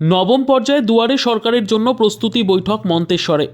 নবম পর্যায়ে দুয়ারে সরকারের জন্য প্রস্তুতি বৈঠক মন্তেশ্বরে।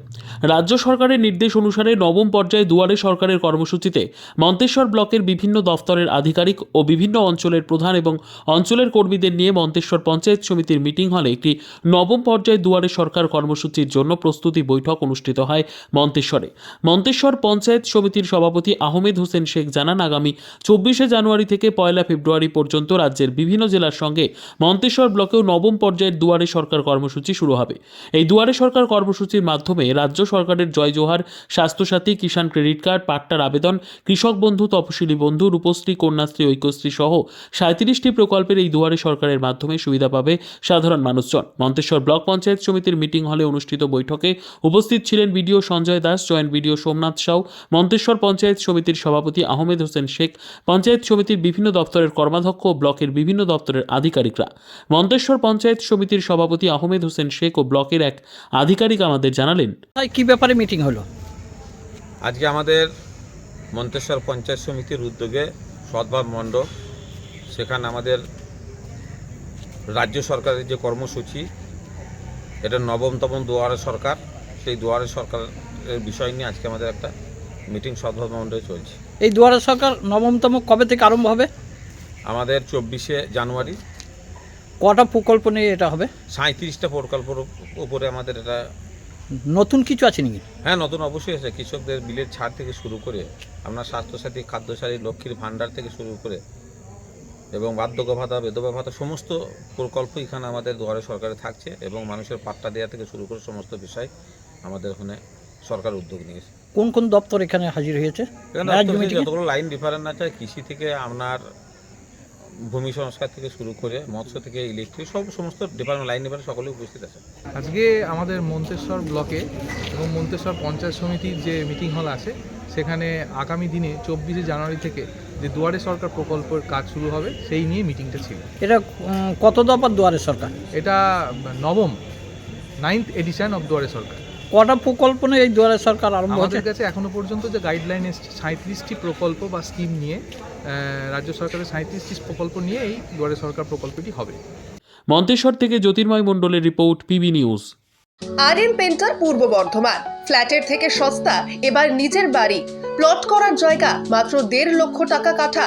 রাজ্য সরকারের নির্দেশ অনুসারে নবম পর্যায়ে দুয়ারে সরকারের কর্মসূচিতে মন্তেশ্বর ব্লকের বিভিন্ন দফতরের আধিকারিক ও বিভিন্ন অঞ্চলের প্রধান এবং অঞ্চলের কর্মীদের নিয়ে মন্তেশ্বর পঞ্চায়েত সমিতির মিটিং হলে একটি নবম পর্যায়ে দুয়ারে সরকার কর্মসূচির জন্য প্রস্তুতি বৈঠক অনুষ্ঠিত হয় মন্তেশ্বরে। মন্তেশ্বর পঞ্চায়েত সমিতির সভাপতি আহমেদ হোসেন শেখ জানান, আগামী চব্বিশে জানুয়ারি থেকে পয়লা ফেব্রুয়ারি পর্যন্ত রাজ্যের বিভিন্ন জেলার সঙ্গে মন্তেশ্বর ব্লকেও নবম পর্যায়ের দুয়ারে সরকার কর্মসূচি শুরু হবে। এই দুয়ারে সরকার কর্মসূচির মাধ্যমে রাজ্য সরকারের জয় জোহার, স্বাস্থ্যসাথী, কিষাণ ক্রেডিট কার্ড, পাট্টার আবেদন, কৃষক বন্ধু, তপশিলি বন্ধু, রূপশ্রী, কন্যাশ্রী, ঐক্যশ্রী সহ সাঁত্রিশটি প্রকল্পের এই দুয়ারে সরকারের মাধ্যমে সুবিধা পাবে সাধারণ মানুষজন। মন্তেশ্বর ব্লক পঞ্চায়েত সমিতির মিটিং হলে অনুষ্ঠিত বৈঠকে উপস্থিত ছিলেন BDO Sanjay Das, joint BDO Somnath Sau, Manteswar panchayat সমিতির সভাপতি আহমেদ হোসেন শেখ, পঞ্চায়েত সমিতির বিভিন্ন দপ্তরের কর্মাধ্যক্ষ ও ব্লকের বিভিন্ন দপ্তরের আধিকারিকরা। মন্তেশ্বর পঞ্চায়েত সমিতির সভাপতি আহমেদ হোসেন শেখ ও ব্লকের এক আধিকারিক আমাদের জানালেন। তাই কি ব্যাপারে মিটিং হলো? আজকে আমাদের মন্তেশ্বর পঞ্চায়েত সমিতির উদ্যোগে সদ্ভাব মণ্ডপ সেখানে আমাদের রাজ্য সরকারের যে কর্মসূচি এটা নবমতম দুয়ারে সরকার সেই দুয়ারে সরকারের বিষয় নিয়ে আজকে আমাদের একটা মিটিং সদ্ভাব মণ্ডপে চলছে। এই দুয়ারে সরকার নবমতম কবে থেকে আরম্ভ হবে? আমাদের চব্বিশে জানুয়ারি। কটা প্রকল্প নিয়ে এটা হবে? সাঁত্রিশটা প্রকল্পের উপরে আমাদের এটা নতুন কিছু আছে নাকি? হ্যাঁ নতুন অবশ্যই আছে। কৃষকদের বিলের ছাড় থেকে শুরু করে আপনার স্বাস্থ্যসাথী খাদ্যসাথী লক্ষ্মীর ভাণ্ডার থেকে শুরু করে এবং বার্ধক্য ভাতা বেদবা ভাতা সমস্ত প্রকল্প এখানে আমাদের দুয়ারে সরকারে থাকছে এবং মানুষের পাট্টা দেওয়া থেকে শুরু করে সমস্ত বিষয় আমাদের ওখানে সরকার উদ্যোগ নিয়েছে। কোন কোন দপ্তর এখানে হাজির হয়েছে? যতগুলো লাইন ডিফারেন্ট আছে কৃষি থেকে আপনার ভূমি সংস্কার থেকে শুরু করে মৎস্য থেকে ইলেকট্রিক সব সমস্ত ডিপার্টমেন্ট লাইন ডিপার্টমেন্ট সকলেই উপস্থিত আছে। আজকে আমাদের মন্তেশ্বর ব্লকে এবং মন্তেশ্বর পঞ্চায়েত সমিতির যে মিটিং হল আছে সেখানে আগামী দিনে চব্বিশে জানুয়ারি থেকে যে দুয়ারে সরকার প্রকল্পের কাজ শুরু হবে সেই নিয়ে মিটিংটা ছিল। এটা কত দফার দুয়ারে সরকার? এটা নবম নাইন্থ এডিশন অফ দুয়ারে সরকার। কটা প্রকল্প নিয়ে এই দুয়ারে সরকার আরম্ভ আমাদের কাছে এখনও পর্যন্ত যে গাইডলাইন এসছে সাঁত্রিশটি প্রকল্প বা স্কিম নিয়ে আহ, রাজ্য সরকারের সাঁত্রিশটি প্রকল্প নিয়ে এই দুয়ারে সরকার প্রকল্পটি হবে। মন্তেশ্বর থেকে জ্যোতির্ময় মণ্ডলের report PB news. R M painter Purba Bardhaman. ফ্ল্যাটের থেকে সস্তা এবার নিজের বাড়ি। প্লট করার জায়গা মাত্র দেড় লক্ষ টাকা কাঠা।